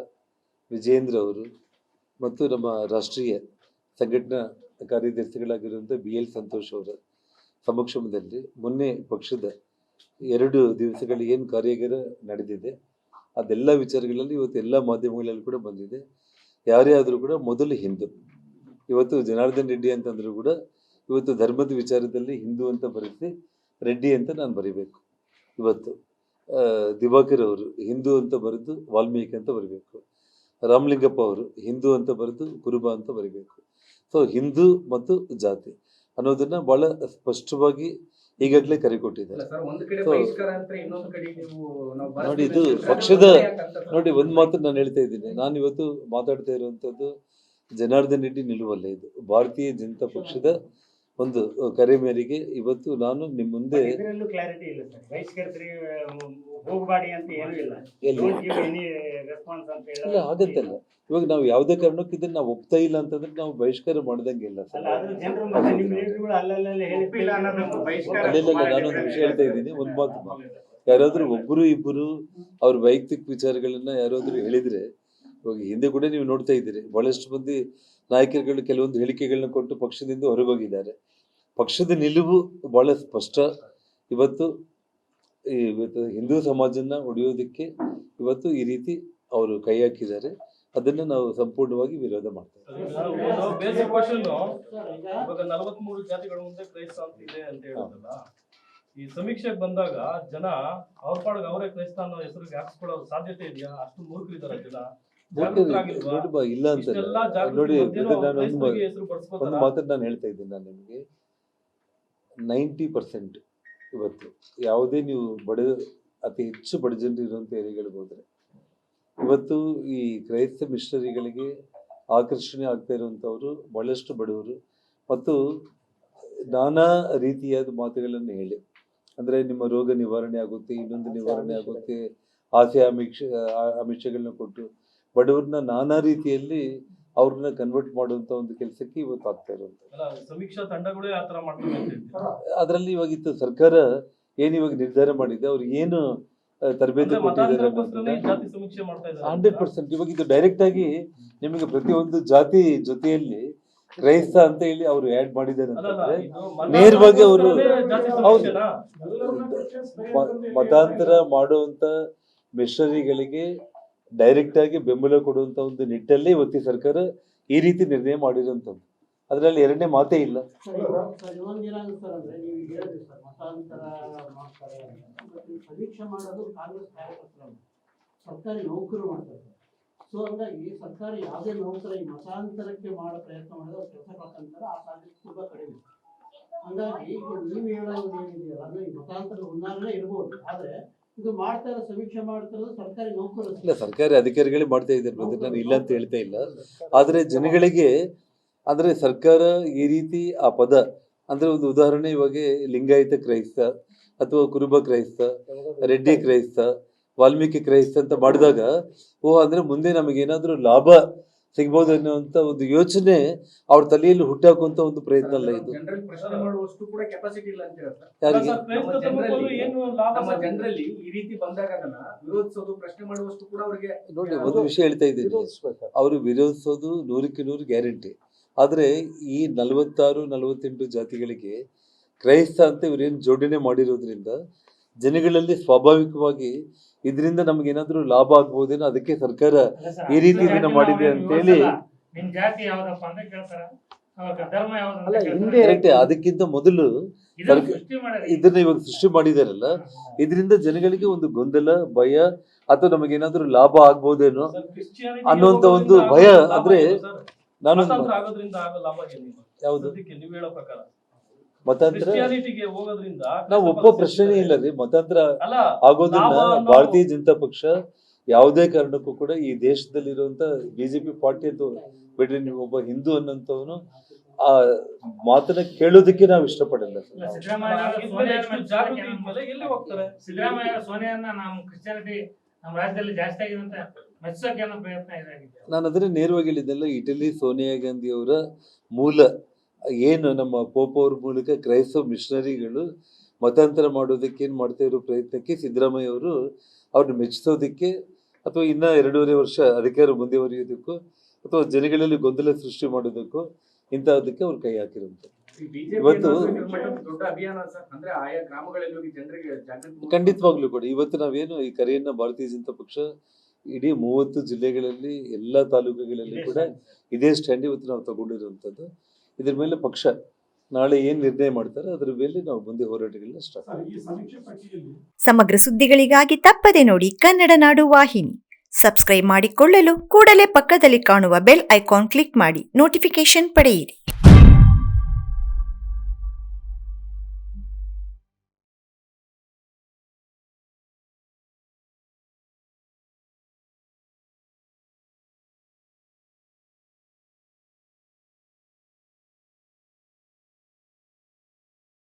ವಿಜೇಂದ್ರ ಅವರು ಮತ್ತು ನಮ್ಮ ರಾಷ್ಟ್ರೀಯ ಸಂಘಟನಾ ಕಾರ್ಯದರ್ಶಿಗಳಾಗಿರುವಂಥ ಬಿ ಎಲ್ ಸಂತೋಷ್ ಅವರ ಸಮಕ್ಷಮದಲ್ಲಿ ಮೊನ್ನೆ ಪಕ್ಷದ ಎರಡು ದಿವಸಗಳ ಏನು ಕಾರ್ಯಾಗಾರ ನಡೆದಿದೆ, ಅದೆಲ್ಲ ವಿಚಾರಗಳಲ್ಲಿ ಇವತ್ತು ಎಲ್ಲ ಮಾಧ್ಯಮಗಳಲ್ಲಿ ಕೂಡ ಬಂದಿದೆ. ಯಾರೇ ಆದರೂ ಕೂಡ ಮೊದಲು ಹಿಂದೂ. ಇವತ್ತು ಜನಾರ್ದನ್ ರೆಡ್ಡಿ ಅಂತಂದರೂ ಕೂಡ ಇವತ್ತು ಧರ್ಮದ ವಿಚಾರದಲ್ಲಿ ಹಿಂದೂ ಅಂತ ಬರೆಸಿ ರೆಡ್ಡಿ ಅಂತ ನಾನು ಬರಿಬೇಕು. ಇವತ್ತು ದಿವಾಕರ್ ಅವರು ಹಿಂದೂ ಅಂತ ಬರೆದು ವಾಲ್ಮೀಕಿ ಅಂತ ಬರಿಬೇಕು. ರಾಮಲಿಂಗಪ್ಪ ಅವರು ಹಿಂದೂ ಅಂತ ಬರೆದು ಕುರುಬ ಅಂತ ಬರಿಬೇಕು. ಸೊ ಹಿಂದೂ ಮತ್ತು ಜಾತಿ ಅನ್ನೋದನ್ನ ಬಹಳ ಸ್ಪಷ್ಟವಾಗಿ ಈಗಾಗಲೇ ಕರೆ ಕೊಟ್ಟಿದ್ದಾರೆ. ನೋಡಿ, ಇದು ಪಕ್ಷದ-? ನೋಡಿ ಒಂದು ಮಾತು ನಾನು ಹೇಳ್ತಾ ಇದ್ದೀನಿ. ನಾನು ಇವತ್ತು ಮಾತಾಡ್ತಾ ಇರುವಂಥದ್ದು ಜನಾರ್ದನ್ ರೆಡ್ಡಿ ನಿಲುವಲ್ಲ ಇದು. ಭಾರತೀಯ ಜನತಾ ಪಕ್ಷದ ಒಂದು ಕರೆ ಮೇರೆಗೆ ಇವತ್ತು ನಾನು ನಿಮ್ಮ ಮುಂದೆ
ಇದರಲ್ಲೂ ಕ್ಲಾರಿಟಿ ಇಲ್ಲ ಸರ್. ಹೋಗಬಾಡಿ ಅಂತ ಏನೂ ಇಲ್ಲ. ಅಂತ
ಇಲ್ಲ ಆಗತ್ತಲ್ಲ ಇವಾಗ ನಾವು ಯಾವ್ದೇ ಕಾರಣಕ್ಕೂ ಇದನ್ನ ನಾವು ಒಪ್ತಾ ಇಲ್ಲ ಅಂತಂದ್ರೆ ನಾವು ಬಹಿಷ್ಕಾರ ಮಾಡ್ದಂಗೆ ಇಲ್ಲ
ಅಲ್ಲಿಲ್ಲ
ನಾನೊಂದು ವಿಷಯ ಹೇಳ್ತಾ ಇದ್ದೀನಿ. ಒಂದು ಮಾತು ಮಾತು. ಯಾರಾದ್ರೂ ಒಬ್ಬರು ಇಬ್ಬರು ಅವ್ರ ವೈಯಕ್ತಿಕ ವಿಚಾರಗಳನ್ನ ಯಾರಾದ್ರೂ ಹೇಳಿದ್ರೆ ಇವಾಗ ಹಿಂದೆ ಕೂಡ ನೀವು ನೋಡ್ತಾ ಇದ್ದೀರಿ. ಬಹಳಷ್ಟು ಮಂದಿ ನಾಯಕರುಗಳು ಕೆಲವೊಂದು ಹೇಳಿಕೆಗಳನ್ನ ಕೊಟ್ಟು ಪಕ್ಷದಿಂದ ಹೊರಗೋಗಿದ್ದಾರೆ. ಪಕ್ಷದ ನಿಲುವು ಬಹಳ ಸ್ಪಷ್ಟ. ಇವತ್ತು ಇವತ್ತು ಹಿಂದೂ ಸಮಾಜನ ಒಡೆಯೋದಕ್ಕೆ ಇವತ್ತು ಈ ರೀತಿ ಅವರು ಕೈ ಹಾಕಿದ್ದಾರೆ. ಅದನ್ನ ನಾವು ಸಂಪೂರ್ಣವಾಗಿ ವಿರೋಧ ಮಾಡ್ತೇವೆ
ಈ ಸಮೀಕ್ಷೆಗೆ ಬಂದಾಗ ಜನ ಅವ್ರ ಪಾಡಿಗೆ ಅವರೇ ಕ್ರೈಸ್ತ ಅನ್ನೋ ಹೆಸರಿಗೆ ಹಾಕ್ಸ್ಕೊಳ್ಳೋ ಸಾಧ್ಯತೆ ಇದೆಯಾ? ಅಷ್ಟು ಮೂರ್ಖರಿದ್ದಾರೆ ಜನ.
ಇಲ್ಲ
ಅಂತ
ನೋಡಿ ನಾನು ಒಂದು ಮಾತನ್ನು ನಾನು ಹೇಳ್ತಾ ಇದ್ದೀನಿ ನಾನು ನಿಮಗೆ. ನೈಂಟಿ ಪರ್ಸೆಂಟ್ ಇವತ್ತು. ಯಾವುದೇ ನೀವು ಬಡ ಅತಿ ಹೆಚ್ಚು ಬಡ ಜನರು ಇರುವಂಥ ಏರಿಯಾಗಳಿಗೆ ಹೋದರೆ ಇವತ್ತು ಈ ಕ್ರೈಸ್ತ ಮಿಷನರಿಗಳಿಗೆ ಆಕರ್ಷಣೆ ಆಗ್ತಾ ಇರುವಂಥವರು ಬಹಳಷ್ಟು ಬಡವರು. ಮತ್ತು ನಾನಾ ರೀತಿಯಾದ ಮಾತುಗಳನ್ನು ಹೇಳಿ. ಅಂದರೆ ನಿಮ್ಮ ರೋಗ ನಿವಾರಣೆ ಆಗುತ್ತೆ ಇನ್ನೊಂದು ನಿವಾರಣೆ ಆಗುತ್ತೆ ಆಸೆ ಆಮಿಷ ಅಮಿಷಗಳನ್ನ ಆಮಿಷಗಳನ್ನ ಕೊಟ್ಟು ಬಡವ್ರನ್ನ ನಾನಾ ರೀತಿಯಲ್ಲಿ ಅವ್ರನ್ನ ಕನ್ವರ್ಟ್ ಮಾಡುವಂತ ಒಂದು ಕೆಲಸಕ್ಕೆ ಇವತ್ತು ಆಗ್ತಾ ಇರುವಂತ
ಅಲ್ಲ ಸಮೀಕ್ಷಾ ತಂಡಗಳೇ ಆತರ ಮಾಡ್ತವೆ ಅಂತ ಹೇಳ್ತೀರಾ?
ಅದರಲ್ಲಿ ಇವಾಗ ಇತ್ತು ಸರ್ಕಾರ ಏನು ಇವಾಗ ನಿರ್ಧಾರ ಮಾಡಿದೆ? ಅವ್ರು ಏನು ತರಬೇತಿ ಕೊಟ್ಟಿದ್ದಾರೆ
ಜಾತಿ ಸಮೀಕ್ಷೆ ಮಾಡ್ತಾ ಇದ್ದಾರೆ.
Hundred percent. ಇವಾಗ ಇದು ಡೈರೆಕ್ಟ್ ಆಗಿ ನಿಮಗೆ ಪ್ರತಿಯೊಂದು ಜಾತಿ ಜೊತೆಯಲ್ಲಿ ಕ್ರೈಸ್ತ ಅಂತ ಹೇಳಿ ಅವರು ಆಡ್ ಮಾಡಿದ್ದಾರೆ ಅಂತಂದ್ರೆ ನೇರವಾಗಿ ಅವರು-
ಜಾತಿ
ಹೌದು. ಮತಾಂತರ ಮಾಡುವಂತ ಮಿಷನರಿಗಳಿಗೆ ಡೈರೆಕ್ಟ್ ಆಗಿ ಬೆಂಬಲ ಕೊಡುವಂತ ಒಂದು ನಿಟ್ಟಲ್ಲಿ ಇವತ್ತಿ ಸರ್ಕಾರ ಈ ರೀತಿ ನಿರ್ಣಯ ಮಾಡಿರುವಂತದ್ದು ಅದರಲ್ಲಿ ಎರಡನೇ ಮಾತೇ ಇಲ್ಲ.
ಈ ಸರ್ಕಾರಿ ಮಾಡ್ತಾರೆ ಸೊ ಹಂಗಾಗಿ ಸರ್ಕಾರ ಯಾವುದೇ ನೌಕರ ಈ ಮತಾಂತರಕ್ಕೆ ಮಾಡೋ ಪ್ರಯತ್ನ ಕಡಿಮೆ ಹಂಗಾಗಿ ಈಗ ನೀವು ಹೇಳೋದು ಏನಿದೆಯಲ್ಲ ಈ ಮತಾಂತರ ಉನ್ನಾರನೇ ಇರ್ಬೋದು ಆದ್ರೆ
ಇಲ್ಲ, ಸರ್ಕಾರಿ ಅಧಿಕಾರಿಗಳೇ ಮಾಡ್ತಾ ಇದ್ದಾರೆ. ನಾನು ಇಲ್ಲ ಅಂತ ಹೇಳ್ತಾ ಇಲ್ಲ ಆದ್ರೆ ಜನಗಳಿಗೆ, ಅಂದ್ರೆ ಸರ್ಕಾರ ಈ ರೀತಿ ಆ ಪದ, ಅಂದ್ರೆ ಒಂದು ಉದಾಹರಣೆ ಇವಾಗ ಲಿಂಗಾಯತ ಕ್ರೈಸ್ತ ಅಥವಾ ಕುರುಬ ಕ್ರೈಸ್ತ, ರೆಡ್ಡಿ ಕ್ರೈಸ್ತ, ವಾಲ್ಮೀಕಿ ಕ್ರೈಸ್ತ ಅಂತ ಮಾಡಿದಾಗ, ಓ, ಅಂದ್ರೆ ಮುಂದೆ ನಮಗೇನಾದ್ರೂ ಲಾಭ ಸಿಗ್ಬೋದು ಅನ್ನುವಂತ ಒಂದು ಯೋಚನೆ ಅವ್ರ ತಲೆಯಲ್ಲಿ ಹುಟ್ಟಾಕುವಂತ ಒಂದು ಪ್ರಯತ್ನ ಅಲ್ಲ ಇದು.
ಜನರಲ್ ಪ್ರಶ್ನೆ ಮಾಡುವಷ್ಟು ಕೂಡ ಕೆಪಾಸಿಟಿ ಇಲ್ಲ ಅಂತ ಹೇಳ್ತಾರೆ.
ಸರ್, ಕ್ರೈಸ್ತ
ನಮ್ಮ
ಧರ್ಮಕ್ಕೆ ಹೋದ್ರೆ
ಜನರಲ್ಲಿ-
ಏನು ಲಾಭ ಸರ್?
ಜನರಲ್ಲಿ ಈ ರೀತಿ ಬಂದಾಗ ಅದನ್ನ ವಿರೋಧಿಸೋದು ಪ್ರಶ್ನೆ ಮಾಡುವಷ್ಟು ಕೂಡ ಅವರಿಗೆ
ನೋಡಿ ಒಂದು ವಿಷಯ ಹೇಳ್ತಾ ಇದ್ದೀನಿ. ಅವರು ವಿರೋಧಿಸೋದು ನೂರಕ್ಕೆ ನೂರು ಗ್ಯಾರಂಟಿ. ಆದ್ರೆ ಈ ನಲವತ್ತಾರು ನಲವತ್ತೆಂಟು ಜಾತಿಗಳಿಗೆ ಕ್ರೈಸ್ತ ಅಂತ ಇವರೇನು ಜೋಡಣೆ ಮಾಡಿರೋದ್ರಿಂದ ಜನಗಳಲ್ಲಿ ಸ್ವಾಭಾವಿಕವಾಗಿ ಇದರಿಂದ ನಮಗೇನಾದ್ರೂ ಲಾಭ ಆಗ್ಬೋದೇನೋ ಅದಕ್ಕೆ ಸರ್ಕಾರ ಈ ರೀತಿ ಇದನ್ನ ಮಾಡಿದೆ ಅಂತೇಳಿ
ನಿಮ್ ಜಾತಿ ಯಾವ್ದಪ್ಪ ಅಂತ ಹೇಳಿ ಅವಾಗ ಧರ್ಮ ಯಾವ್ದು ಅಂತ
ಅಲ್ಲ, ಹಿಂದೆ-
ಕರೆಕ್ಟ್ ಅದಕ್ಕಿಂತ ಮೊದಲು
ಇದನ್ನ
ಇವಾಗ ಸೃಷ್ಟಿ ಮಾಡಿದಾರಲ್ಲ ಇದರಿಂದ ಜನಗಳಿಗೆ ಒಂದು ಗೊಂದಲ ಭಯ ಅಥವಾ ನಮಗೇನಾದ್ರೂ ಲಾಭ ಆಗ್ಬೋದೇನೋ ಅನ್ನುವಂತ ಒಂದು ಭಯ ಅಂದ್ರೆ
ನಾನು
ಯಾವುದು
ಸದ್ಯಕ್ಕೆ ನೀವು ಹೇಳೋ ಪ್ರಕಾರ
ಮತಾಂತರ
ಕ್ರಿಶ್ಚಿಯಾನಿಟಿಗೆ ಹೋಗೋದ್ರಿಂದ
ನಾವು ಒಬ್ಬ ಪ್ರಶ್ನೆ ಇಲ್ಲ ರೀ ಮತಾಂತರ
ಅಲ್ಲ
ಆಗೋದನ್ನ ಭಾರತೀಯ ಜನತಾ ಪಕ್ಷ ಯಾವುದೇ ಕಾರಣಕ್ಕೂ ಕೂಡ ಈ ದೇಶದಲ್ಲಿ ದೇಶದಲ್ಲಿರುವಂತ ಬಿಜೆಪಿ ಪಾರ್ಟಿ ಅಂತ ಬಿಡ್ರಿ ನೀವು ಒಬ್ಬ ಹಿಂದೂ ಅನ್ನೋಂಥವನು ಆ ಮಾತನ್ನ ಕೇಳೋದಕ್ಕೆ ನಾವು ಇಷ್ಟಪಡಲ್ಲ.
ಇಲ್ಲ, ಸಿದ್ದರಾಮಯ್ಯ ಅವರು
ಇದ್ಮೇಲೆ
ಸೋನಿಯಾ
ಎಷ್ಟು ಜಾಗೃತಿ ಇದ್ಮೇಲೆ ಎಲ್ಲಿ ಹೋಗ್ತಾರೆ?
ಸಿದ್ದರಾಮಯ್ಯ ಅವರು ಸೋನಿಯಾನ ನಮ್ಮ ಕ್ರಿಶ್ಚಿಯಾನಿಟಿ ನಮ್ಮ ರಾಜ್ಯದಲ್ಲಿ ಜಾಸ್ತಿ ಆಗಿದೆ ಅಂತ ಮೆಚ್ಚೋಕೆ ಏನೋ ಪ್ರಯತ್ನ ಇದಾಗಿದೆ.
ನಾನು ಅದನ್ನೇ ನೇರವಾಗಿ ಹೇಳಿದ್ದೆಲ್ಲ ಇಟಲಿ ಸೋನಿಯಾ ಗಾಂಧಿ ಅವರ ಮೂಲ ಏನು ನಮ್ಮ ಪೋಪ್ ಅವ್ರ ಮೂಲಕ ಕ್ರೈಸ್ತ ಮಿಷನರಿಗಳು ಮತಾಂತರ ಮಾಡೋದಕ್ಕೆ ಏನು ಮಾಡ್ತಾ ಇರೋ ಪ್ರಯತ್ನಕ್ಕೆ ಸಿದ್ದರಾಮಯ್ಯ ಅವರು ಅವ್ರನ್ನ ಮೆಚ್ಚಿಸೋದಕ್ಕೆ ಅಥವಾ ಇನ್ನ ಎರಡೂವರೆ ವರ್ಷ ಅಧಿಕಾರ ಮುಂದುವರಿಯೋದಕ್ಕೂ ಅಥವಾ ಜನಗಳಲ್ಲಿ ಗೊಂದಲ ಸೃಷ್ಟಿ ಮಾಡೋದಕ್ಕೂ ಇಂತಹದಕ್ಕೆ ಅವ್ರು ಕೈ
ಹಾಕಿರುವಂತ
ಇವತ್ತು- ಖಂಡಿತವಾಗ್ಲೂ ಕೂಡ. ಇವತ್ತು ನಾವೇನು ಈ ಕರೆಯನ್ನ ಭಾರತೀಯ ಜನತಾ ಪಕ್ಷ ಇಡೀ ಮೂವತ್ತು ಜಿಲ್ಲೆಗಳಲ್ಲಿ ಎಲ್ಲ ತಾಲೂಕುಗಳಲ್ಲಿ ಕೂಡ ಇದೇ ಸ್ಟ್ಯಾಂಡ್ ಇವತ್ತು ನಾವು ತಗೊಂಡಿರುವಂಥದ್ದು. ಇದ್ರ ಮೇಲೆ ಪಕ್ಷ ನಾಳೆ ಏನ್ ನಿರ್ಣಯ ಮಾಡ್ತಾರೆ ಅದ್ರ ಮೇಲೆ ನಾವು ಮುಂದೆ ಹೋರಾಟಗಳನ್ನ ಸ್ಟಾರ್ಟ್
ಸಮಗ್ರ ಸುದ್ದಿಗಳಿಗಾಗಿ ತಪ್ಪದೆ ನೋಡಿ ಕನ್ನಡ ನಾಡು ವಾಹಿನಿ. ಸಬ್ಸ್ಕ್ರೈಬ್ ಮಾಡಿಕೊಳ್ಳಲು ಕೂಡಲೇ ಪಕ್ಕದಲ್ಲಿ ಕಾಣುವ ಬೆಲ್ ಐಕಾನ್ ಕ್ಲಿಕ್ ಮಾಡಿ ನೋಟಿಫಿಕೇಶನ್ ಪಡೆಯಿರಿ.